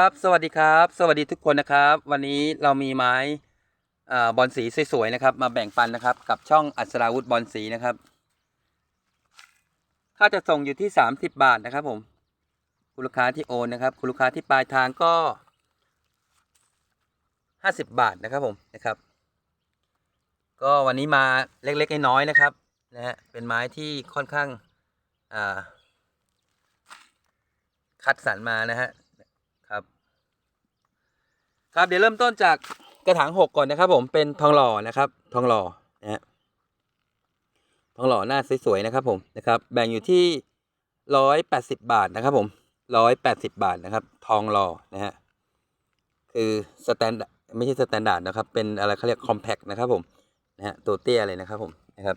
ครับสวัสดีครับ สวัสดีทุกคนนะครับ วันนี้เรามีไม้บอลสีสวยๆนะครับ มาแบ่งปันนะครับ กับช่องอัศราวุธบอลสีนะครับค่าจะส่งอยู่ที่ 30 บาทนะครับ ผมคุณลูกค้าที่โอนนะครับคุณลูกค้าที่ปลายทางก็ 50 บาทนะครับผมนะครับ ก็วันนี้มาเล็กๆน้อยๆนะครับนะฮะเป็นไม้ที่ค่อนข้างคัดสรรมานะฮะ ครับเดี๋ยวเริ่มต้นจากกระถางหกก่อนนะครับ ผมเป็นทองหล่อนะครับ ทองหล่อนะฮะทองหล่อหน้าสวยๆนะครับ ผมนะครับ แบ่งอยู่ที่ร้อยแปดสิบบาทนะครับ ผมร้อยแปดสิบบาทนะครับ ทองหล่อนะฮะคือสแตนดไม่ใช่สแตนดาร์ดนะครับ เป็นอะไรเขาเรียกคอมแพคนะครับ ผมนะฮะตัวเตี้ยเลยนะครับ ผมนะครับ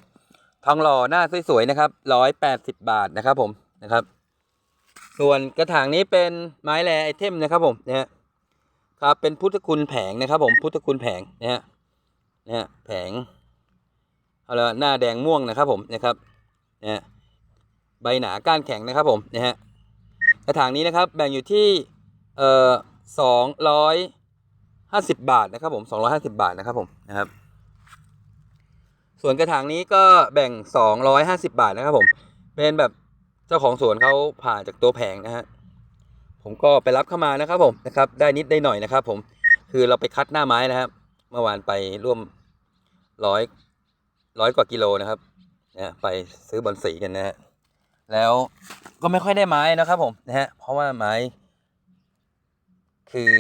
ทองหล่อหน้าสวยๆนะครับร้อยแปดสิบบาทนะครับ ผมนะครับ ส่วนกระถางนี้เป็นไม้แรไอเทมนะครับ ผมนะฮะ ครับเป็นพุทธคุณแผงนะครับ ผมพุทธคุณแผงนะฮะนะฮะแผงเอาละหน้าแดงม่วงนะครับ ผมนะครับนะฮะใบหนาก้านแข็งนะครับผมนะฮะกระถางนี้นะครับ แบ่งอยู่ที่เอ่อสองร้อยห้าสิบบาทนะครับผมสองร้อยห้าสิบบาทนะครับผมนะครับ ส่วนกระถางนี้ก็แบ่งสองร้อยห้าสิบบาทนะครับผมเป็นแบบเจ้าของสวนเขาผ่าจากตัวแผงนะฮะ ผมก็ไปรับเข้ามานะครับผมนะครับได้นิดได้หน่อยนะครับ ผมคือเราไปคัดหน้าไม้นะครับ เมื่อวานไปร่วมร้อยร้อยกว่ากิโลนะครับนะไปซื้อบอลสีกันนะฮะแล้วก็ไม่ค่อยได้ไม้นะครับผมนะฮะเพราะว่าไม้ คือ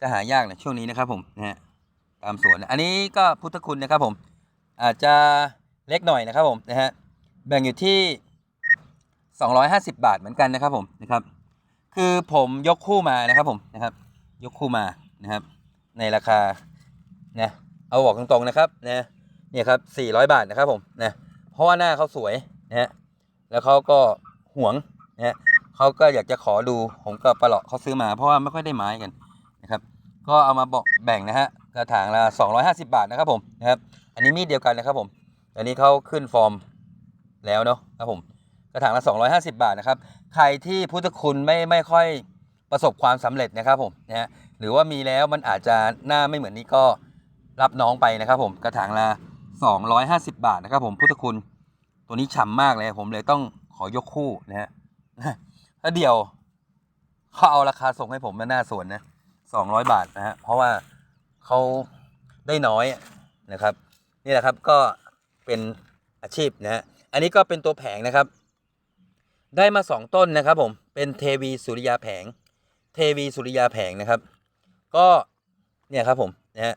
จะหายากนะช่วงนี้นะครับผมนะฮะตามสวนอันนี้ก็พุทธคุณนะครับผม อาจจะเล็กหน่อยนะครับผมนะฮะแบ่งอยู่ที่ 250 บาทเหมือนกันนะครับผมนะครับคือผมยกคู่มานะครับผมนะครับ ยกคู่มานะครับ ในราคานะเอาบอกตรงๆนะครับนะเนี่ยครับ400 บาทนะครับผมนะเพราะว่าหน้าเขาสวยนะฮะแล้วเขาก็หวงนะฮะเขาก็อยากจะขอดูผมก็ประหลาะเขาซื้อมา เพราะว่าไม่ค่อยได้ไม้กันนะครับ ก็เอามาบอกแบ่งนะฮะกระถางละ250 บาทนะครับผมนะครับ อันนี้มีดเดียวกันนะครับผม อันนี้เขาขึ้นฟอร์มแล้วเนาะครับผม กระถางละ 250 บาทนะครับ ใครที่พุทธคุณไม่ไม่ค่อยประสบความสำเร็จนะครับผมนะฮะหรือว่ามีแล้วมันอาจจะหน้าไม่เหมือนนี้ก็รับน้องไปนะครับผมกระถางละ 250 บาทนะครับผมพุทธคุณตัวนี้ฉ่ำมากเลยผมเลยต้องขอยกคู่นะฮะถ้าเดียวเขาเอาราคาส่งให้ผมมาหน้าสวนนะ200 บาทนะฮะเพราะว่าเขาได้น้อยนะครับ นี่แหละครับก็เป็นอาชีพนะฮะอันนี้ก็เป็นตัวแผงนะครับ ได้มาสองต้นนะครับผม เป็นเทวีสุริยาแผง เทวีสุริยาแผงนะครับ ก็เนี่ยครับผมนะฮะ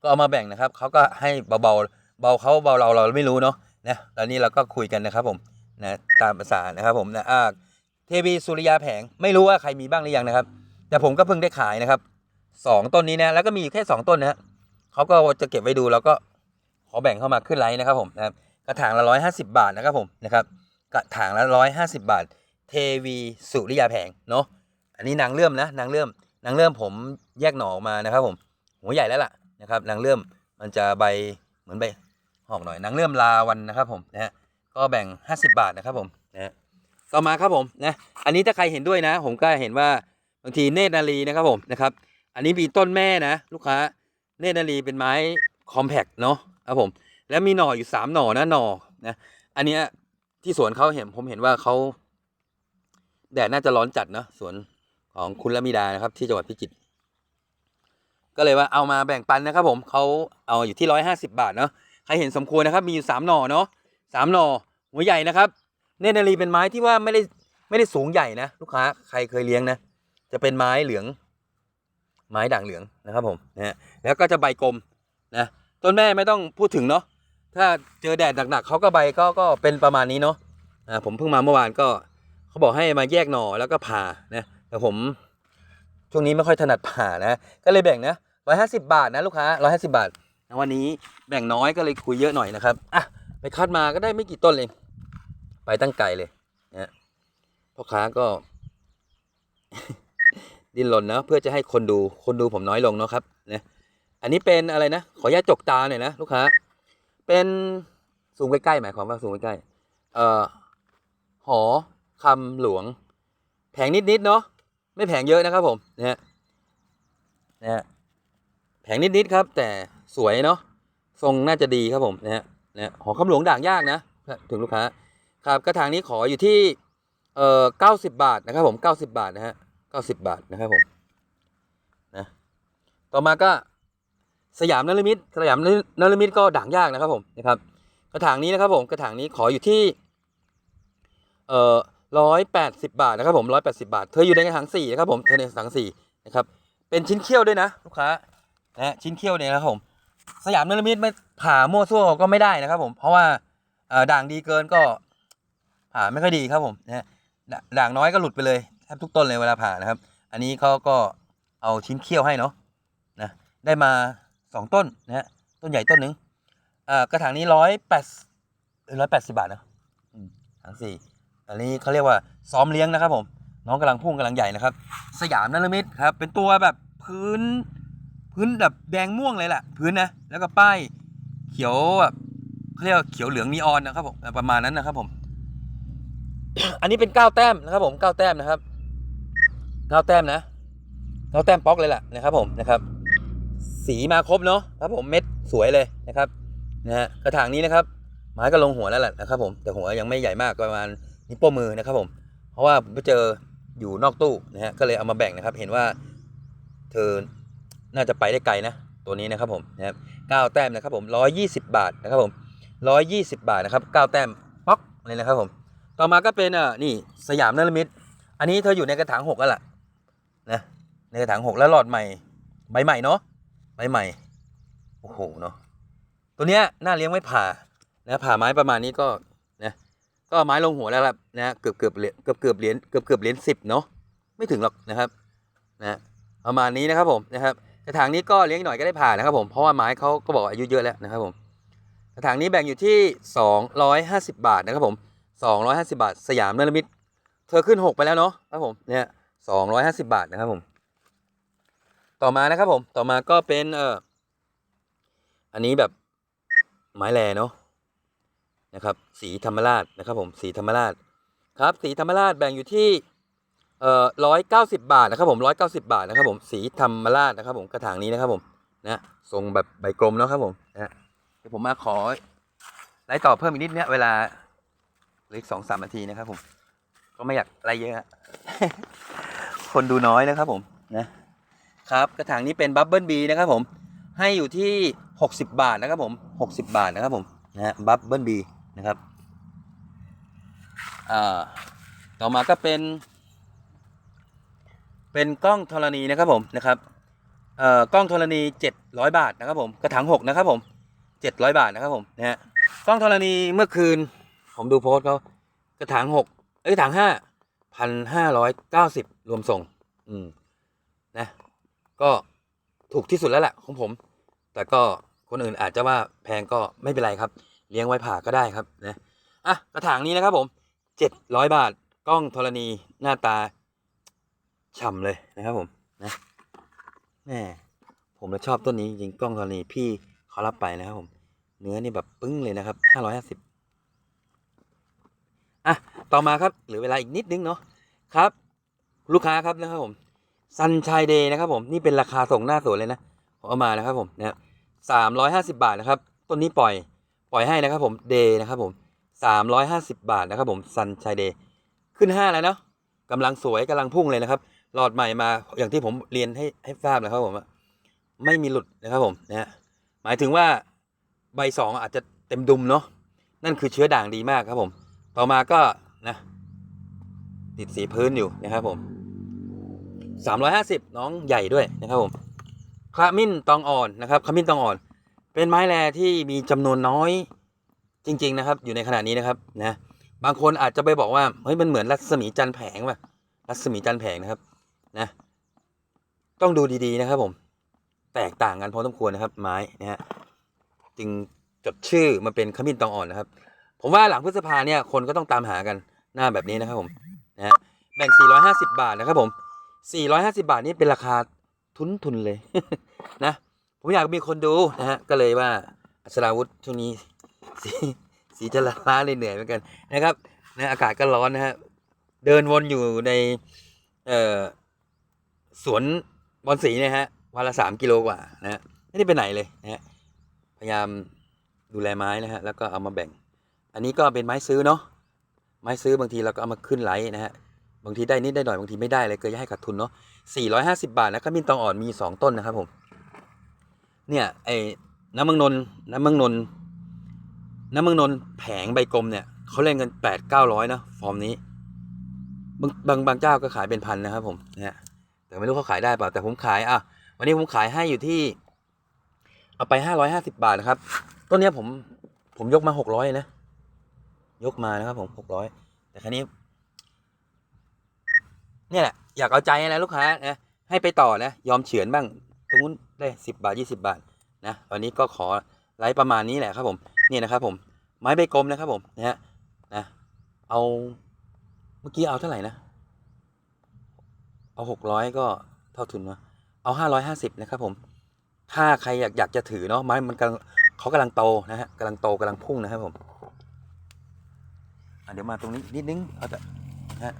ก็เอามาแบ่งนะครับเขาก็ให้เบาๆเบาเขาเบาเราเราไม่รู้เนาะนะแล้วนี่เราก็คุยกันนะครับผมนะตามภาษานะครับผมนะอ่าเทวีสุริยาแผงไม่รู้ว่าใครมีบ้างหรือยังนะครับ แต่ผมก็เพิ่งได้ขายนะครับสองต้นนี้นะแล้วก็มีอยู่แค่สองต้นนะฮะเขาก็จะเก็บไว้ดูแล้วก็ขอแบ่งเข้ามาขึ้นไลน์นะครับผมนะกระถางละร้อยห้าสิบาทนะครับผมนะครับ กระถางละร้อยห้าสิบาท เทวีสุริยาแผงเนาะอันนี้นางเลื่อมนะนางเลื่อมนางเลื่อมผมแยกหน่อออกมานะครับผมหัวใหญ่แล้วล่ะนะครับนางเลื่อมมันจะใบเหมือนใบหอกหน่อยนางเลื่อมลาวันนะครับผมนะฮะก็แบ่งห้าสิบาทนะครับผมนะฮะต่อมาครับผมนะอันนี้ถ้าใครเห็นด้วยนะ ผมก็เห็นว่าบางทีเนตรนารีนะครับผมนะครับ อันนี้มีต้นแม่นะ ลูกค้าเนตรนารีเป็นไม้คอมแพคเนาะครับผมแล้วมีหน่ออยู่สามหน่อนะหน่อนะอันเนี้ย ที่สวนเขาเห็นผมเห็นว่าเขาแดดน่าจะร้อนจัดเนอะสวนของคุณละมิดานะครับ ที่จังหวัดพิจิตรก็เลยว่าเอามาแบ่งปันนะครับผมเขาเอาอยู่ที่ร้อยห้าสิบาทเนาะใครเห็นสมควรนะครับ มีอยู่สามหน่อเนาะสามหน่อหัวใหญ่นะครับ เนตรนารีเป็นไม้ที่ว่าไม่ได้ไม่ได้สูงใหญ่นะลูกค้าใครเคยเลี้ยงนะ จะเป็นไม้เหลือง ไม้ด่างเหลืองนะครับผมนะฮะแล้วก็จะใบกลมนะต้นแม่ไม่ต้องพูดถึงเนาะ ถ้าเจอแดดหนักๆเขาก็ใบก็ก็เป็นประมาณนี้เนาะอ่าผมเพิ่งมาเมื่อวานก็เขาบอกให้มาแยกหน่อแล้วก็ผ่านะแต่ผมช่วงนี้ไม่ค่อยถนัดผ่านะก็เลยแบ่งนะร้อยห้าสิบาทนะลูกค้าร้อยห้าสิบาทวันนี้แบ่งน้อยก็เลยคุยเยอะหน่อยนะครับอะไปคัดมาก็ได้ไม่กี่ต้นเองไปตั้งไกลเลยนะพ่อค้าก็ดิ้นรนนะเพื่อจะให้คนดูคนดูผมน้อยลงเนาะครับนะอันนี้เป็นอะไรนะ ขออนุญาตจกตาหน่อยนะลูกค้า เป็นซูมใกล้ๆหมายความว่าซูมใกล้ๆเอ่อหอคำหลวง แผงนิดๆเนาะไม่แผงเยอะนะครับผมนะฮะนะฮะแผงนิดๆครับ แต่สวยเนาะทรงน่าจะดีครับผมนะฮะนะฮะหอคำหลวงด่างยากนะถึงลูกค้า ครับกระถางนี้ขออยู่ที่เอ่อเก้าสิบบาทนะครับผมเก้าสิบาทนะฮะเก้าสิบาทนะครับผมนะต่อมาก็ สยามนลมิตสยามนลมิตก็ด่างยากนะครับผมนะครับ กระถางนี้นะครับผมกระถางนี้ขออยู่ที่เอ่อร้อยแปดสิบาทนะครับผมร้อยแปดสิบาท เธออยู่ในกระถางสี่นะครับผมเธอในกระถางสี่นะครับเป็นชิ้นเขี้ยวด้วยนะ ลูกค้านะชิ้นเขี้ยวเนี่ยนะครับผมสยามนลมิตไม่ผ่ามั่วซั่วก็ไม่ได้นะครับผม เพราะว่าเอ่อด่างดีเกินก็ผ่าไม่ค่อยดีครับผมนะด่าด่างน้อยก็หลุดไปเลยแทบทุกต้นเลยเวลาผ่านะครับ อันนี้เขาก็เอาชิ้นเขี้ยวให้เนาะนะได้มา สองต้นนะฮะต้นใหญ่ต้นหนึ่งอ่ากระถางนี้ร้อยแปดร้อยแปดสิบาทนะถางสี่อันนี้เขาเรียกว่าซ้อมเลี้ยงนะครับ ผม น้องกำลังพุ่งกำลังใหญ่นะครับ สยามนลมิตครับ เป็นตัวแบบพื้นพื้นแบบแดงม่วงเลยแหละพื้นนะแล้วก็ป้ายเขียวแบบเขาเรียกว่าเขียวเหลืองนีออนนะครับผมประมาณนั้นนะครับผม อันนี้เป็นเก้าแต้มนะครับ ผมเก้าแต้มนะครับเก้าแต้มนะเก้าแต้มป๊อกเลยแหละนะครับ ผมนะครับ สีมาครบเนาะครับผมเม็ดสวยเลยนะครับนะฮะกระถางนี้นะครับไม้ก็ลงหัวแล้วแหละนะครับผมแต่หัวยังไม่ใหญ่มากประมาณนิ้วโป้งมือนะครับผมเพราะว่าไปเจออยู่นอกตู้นะฮะก็เลยเอามาแบ่งนะครับ เห็นว่าเธอน่าจะไปได้ไกลนะตัวนี้นะครับผมนะครับเก้าแต้มนะครับผมร้อยยี่สิบบาทนะครับผมร้อยยี่สิบบาทนะครับเก้าแต้มป๊อกเลยนะครับผมต่อมาก็เป็นอะนี่สยามนลมิตอันนี้เธออยู่ในกระถางหกแล้วล่ะนะในกระถางหกแล้วหลอดใหม่ใบใหม่เนาะ ใบใหม่ โอ้โหเนาะตัวเนี้ยน่าเลี้ยงไม่ผ่านะผ่าไม้ประมาณนี้ก็นะก็ไม้ลงหัวแล้วครับนะเกือบเกือบเหรียญเกือบเกือบเหรียญเกือบเกือบเหรียญสิบเนาะไม่ถึงหรอกนะครับนะประมาณนี้นะครับผมนะครับกระถางนี้ก็เลี้ยงหน่อยก็ได้ผ่านะครับผมเพราะว่าไม้เขาก็บอกอายุเยอะแล้วนะครับผมกระถางนี้แบ่งอยู่ที่ 250 บาทนะครับผม 250 บาท สยามนลมิตเธอขึ้น 6 ไปแล้วเนาะครับผมเนี่ย250 บาทนะครับผม ต่อมานะครับผม ต่อมาก็เป็นเอ่ออันนี้แบบไม้แลเนาะนะครับสีธรรมราชนะครับผมสีธรรมราชครับสีธรรมราชแบ่งอยู่ที่เอ่อร้อยเก้าสิบบาทนะครับผมร้อยเก้าสิบาทนะครับผมสีธรรมราชนะครับผมกระถางนี้นะครับผมนะทรงแบบใบกลมเนาะครับผมนะเดี๋ยวผมมาขอไล่ต่อเพิ่มอีกนิดเนี่ยเวลาเหลืออีกสองสามนาทีนะครับผมก็ไม่อยากไล่เยอะคนดูน้อยนะครับผมนะ ครับกระถางนี้เป็นบับเบิลบีนะครับผมให้อยู่ที่หกสิบาทนะครับผมหกสิบาทนะครับผมนะฮะบับเบิลบีนะครับอ่าต่อมาก็เป็น เป็นกล้องธรณีนะครับผมนะครับเอ่อกล้องธรณี 700 บาทนะครับผมกระถาง6นะครับผม 700 บาทนะครับผมนะฮะกล้องธรณีเมื่อคืน ผมดูโพสต์เขากระถาง6เอ้ยกระถาง5 1,590 รวมส่ง อืมนะ ก็ถูกที่สุดแล้วแหละของผม แต่ก็คนอื่นอาจจะว่าแพงก็ไม่เป็นไรครับ เลี้ยงไว้ผ่าก็ได้ครับนะอะกระถางนี้นะครับผม700บาทกล้องธรณีหน้าตาฉ่ำเลยนะครับผมนะแม่ผมชอบต้นนี้จริงกล้องธรณีพี่เขารับไปนะครับผม เนื้อนี่แบบปึ้งเลยนะครับห้าร้อยห้าสิบอะต่อมาครับเหลือเวลาอีกนิดนึงเนาะครับ ลูกค้าครับนะครับผม ซันชายเดย์นะครับผมนี่เป็นราคาส่งหน้าสวนเลยนะผมเอามานะครับผมนะสามร้อยห้าสิบาทนะครับต้นนี้ปล่อยปล่อยให้นะครับผมเดย์นะครับผมสามร้อยห้าสิบาทนะครับผมซันชายเดย์ขึ้นห้าแล้วเนาะกำลังสวยกำลังพุ่งเลยนะครับหลอดใหม่มาอย่างที่ผมเรียนให้ให้ทราบนะครับผมไม่มีหลุดนะครับผมนะหมายถึงว่าใบสองอาจจะเต็มดุมเนาะนั่นคือเชื้อด่างดีมากครับผม ต่อมาก็นะติดสีพื้นอยู่นะครับผม สามร้อยห้าสิบน้องใหญ่ด้วยนะครับผมขมิ้นตองอ่อนนะครับขมิ้นตองอ่อน เป็นไม้แรที่มีจำนวนน้อยจริง ๆ นะครับ อยู่ในขณะนี้นะครับนะบางคนอาจจะไปบอกว่าเฮ้ยมันเหมือนรัศมีจันแผงว่ะรัศมีจันแผงนะครับนะต้องดูดีๆนะครับผม แตกต่างกันพอสมควรนะครับ ไม้นะฮะจึงจดชื่อมาเป็นขมิ้นตองอ่อนนะครับ ผมว่าหลังพฤษภาเนี่ยคนก็ต้องตามหากันหน้าแบบนี้นะครับผมนะฮะแบ่ง 450 บาทนะครับผม 450 บาทนี่เป็นราคาทุนทุนเลยนะ ผมอยากมีคนดูนะฮะ ก็เลยว่าอัศราวุธช่วงนี้สีสีจะละล้าเลยเหนื่อยเหมือนกันนะครับนะอากาศก็ร้อนนะฮะ เดินวนอยู่ในเอ่อสวนบอลสีนี่ยฮะวันละสามกิโลกว่านะฮะไม่ได้ไปไหนเลยนะฮะพยายามดูแลไม้นะฮะแล้วก็เอามาแบ่ง อันนี้ก็เป็นไม้ซื้อเนาะไม้ซื้อบางทีเราก็เอามาขึ้นไหลนะฮะ บางทีได้นิดได้หน่อยบางทีไม่ได้เลยเกิดจะให้ขาดทุนเนาะสี่ร้อยห้าสิบาทนะขมิ้นตองอ่อนมีสองต้นนะครับผมเนี่ยไอ้น้ำมืองนนน้ำมืองนนน้ำมืองนนแผงใบกลมเนี่ยเขาเล่นกันแปดเก้าร้อยนะฟอร์มนี้ บางบางบางเจ้าก็ขายเป็นพันนะครับผมเนี่ยแต่ไม่รู้เขาขายได้เปล่าแต่ผมขายอะวันนี้ผมขายให้อยู่ที่ เอาไปห้าร้อยห้าสิบาทนะครับต้นนี้ผมผมยกมาหกร้อยนะ ยกมานะครับผมหกร้อยแต่ครั้นี้ เนี่ยแหละอยากเอาใจนะลูกค้านะให้ไปต่อนะยอมเฉือนบ้างตรงนู้นได้สิบาทยี่สิบาทนะตอนนี้ก็ขอไลฟ์ประมาณนี้แหละครับผมนี่นะครับผมไม้ใบกลมนะครับผมนะฮะนะเอาเมื่อกี้เอาเท่าไหร่นะเอาหกร้อยก็เท่าทุนวะเอาห้าร้อยห้าสิบนะครับผมถ้าใครอยากอยากจะถือเนาะไม้มันกำลังเขากำลังโตนะฮะกำลังโตกำลังพุ่งนะครับผมอะเดี๋ยวมาตรงนี้นิดนึงเอาแต่นะฮะ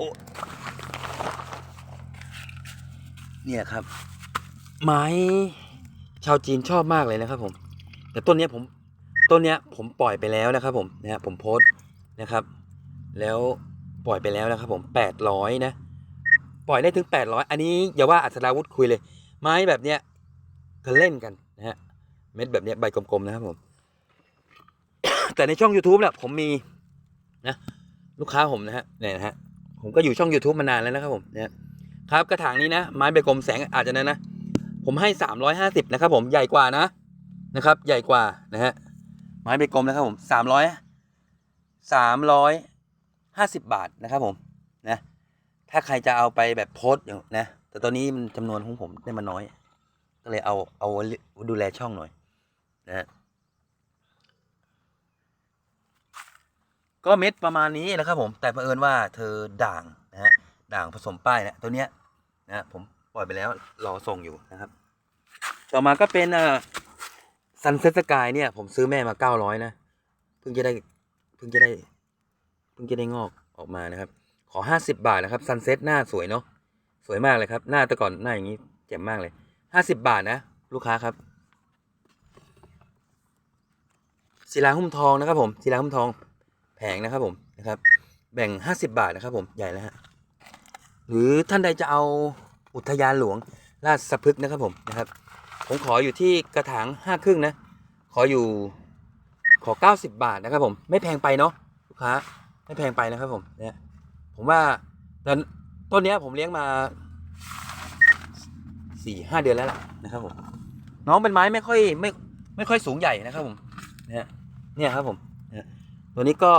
โอ้เนี่ยครับ ไม้ชาวจีนชอบมากเลยนะครับ ผม แต่ต้นเนี้ยผมต้นเนี้ยผมปล่อยไปแล้วนะครับ ผมนะฮะผมโพสต์นะครับ แล้วปล่อยไปแล้วนะครับ ผมแปดร้อยนะปล่อยได้ถึงแปดร้อยอันนี้อย่าว่าอัศราวุธคุยเลย ไม้แบบเนี้ยก็เล่นกันนะฮะเม็ดแบบเนี้ยใบกลมๆนะครับผม แต่ในช่อง YouTube เนี่ยผมมีนะลูกค้าผมนะฮะเนี่ยนะฮะ ผมก็อยู่ช่อง YouTube มานานแล้วนะครับผมเนี่ยครับกระถางนี้นะ ไม้ใบกลมแสงอาจจะนะนนะ ผมให้สามร้อยห้าสิบนะครับผมใหญ่กว่านะนะครับ ใหญ่กว่านะฮะไม้ใบกลมนะครับผมสามร้อยสามร้อยห้าสิบบาทนะครับผมนะถ้าใครจะเอาไปแบบโพสต์อย่างนะแต่ตอนนี้มันจำนวนของผมได้มาน้อย ก็เลยเอาเอาดูแลช่องหน่อยนะฮะ ก็เม็ดประมาณนี้นะครับผมแต่เผอิญว่าเธอด่างนะฮะด่างผสมป้ายนะตัวเนี้ยนะผมปล่อยไปแล้วรอส่งอยู่นะครับ ต่อมาก็เป็นเอ่อซันเซ็ตสกายเนี่ย ผมซื้อแม่มาเก้าร้อยนะเพิ่งจะได้เพิ่งจะได้เพิ่งจะได้งอกออกมานะครับ ขอห้าสิบาทนะครับซันเซ็ตหน้าสวยเนาะสวยมากเลยครับ หน้าแต่ก่อนหน้าอย่างนี้เจ็บมากเลยห้าสิบาทนะ ลูกค้าครับศิลาหุ้มทองนะครับผมศิลาหุ้มทอง แผงนะครับผมนะครับ แบ่งห้าสิบาทนะครับผมใหญ่แล้วฮะหรือท่านใดจะเอาอุทยานหลวงราชสพฤกนะครับผมนะครับ ผมขออยู่ที่กระถางห้าครึ่งนะ ขออยู่ขอเก้าสิบบาทนะครับผม ไม่แพงไปเนาะลูกค้าไม่แพงไปนะครับผมเนี่ยผมว่าแต่ต้นนี้ผมเลี้ยงมาสี่ห้าเดือนแล้วล่ะนะครับผมน้องเป็นไม้ไม่ค่อยไม่ไม่ค่อยสูงใหญ่นะครับผมเนี่ยเนี่ยครับผม ตัวนี้ก็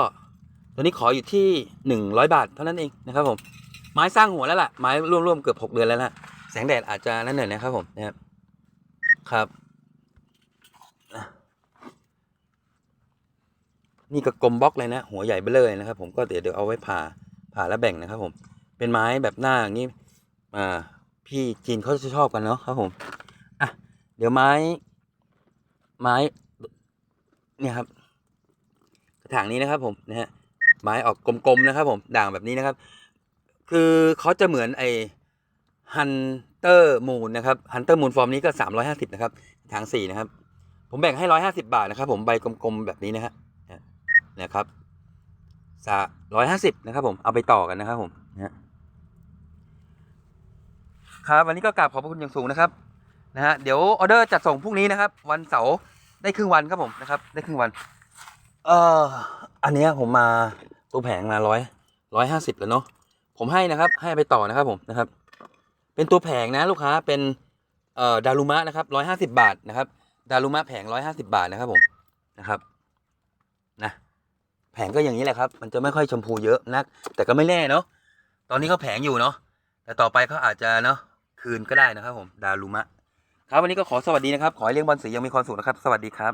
ตัวนี้ขออยู่ที่หนึ่งร้อยบาทเท่านั้นเองนะครับผมไม้สร้างหัวแล้วล่ะไม้ร่วมๆเกือบหกเดือนแล้วล่ะแสงแดดอาจจะนั่นหน่อยนะครับผมนะครับครับ นี่ก็กลมบล็อกเลยนะ หัวใหญ่เบ้อเลยนะครับ ผมก็เดี๋ยวเดี๋ยวเอาไว้ผ่าผ่าแล้วแบ่งนะครับ ผม เป็นไม้แบบหน้าอย่างนี้อ่าพี่จีนเขาจะชอบกันเนาะครับผมอะเดี๋ยวไม้ ไม้ เนี่ยครับ ถางนี้นะครับผมนะฮะไม้ออกกลมๆนะครับ ผมด่างแบบนี้นะครับ คือเขาจะเหมือนไอฮันเตอร์มูนนะครับฮันเตอร์มูนฟอร์มนี้ก็สามร้อยห้าสิบนะครับทางสี่นะครับ ผมแบ่งให้ร้อยห้าสิบาทนะครับ ผมใบกลมๆแบบนี้นะฮะนะครับสาร้อยห้าสิบนะครับ ผมเอาไปต่อกันนะครับ ผมนะครับวันนี้ก็กราบขอบพระคุณอย่างสูงนะครับนะฮะเดี๋ยวออเดอร์จัดส่งพรุ่งนี้นะครับ วันเสาร์ได้ครึ่งวันครับผมนะครับ ได้ครึ่งวัน เอ่ออันเนี้ยผมมาตัวแผงมาร้อยร้อยห้าสิบแล้วเนาะผมให้นะครับ ให้ไปต่อนะครับผมนะครับ เป็นตัวแผงนะลูกค้าเป็นเอ่อดารุมะนะครับร้อยห้าสิบาทนะครับ ดารุมะแผงร้อยห้าสิบาทนะครับผมนะครับนะแผงก็อย่างนี้แหละครับ มันจะไม่ค่อยชมพูเยอะนัก แต่ก็ไม่แน่เนาะตอนนี้เขาแผงอยู่เนาะแต่ต่อไปเขาอาจจะเนาะคืนก็ได้นะครับผมดารุมะครับวันนี้ก็ขอสวัสดีนะครับ ขอให้เลี้ยงบอลสียังมีความสุขนะครับ สวัสดีครับ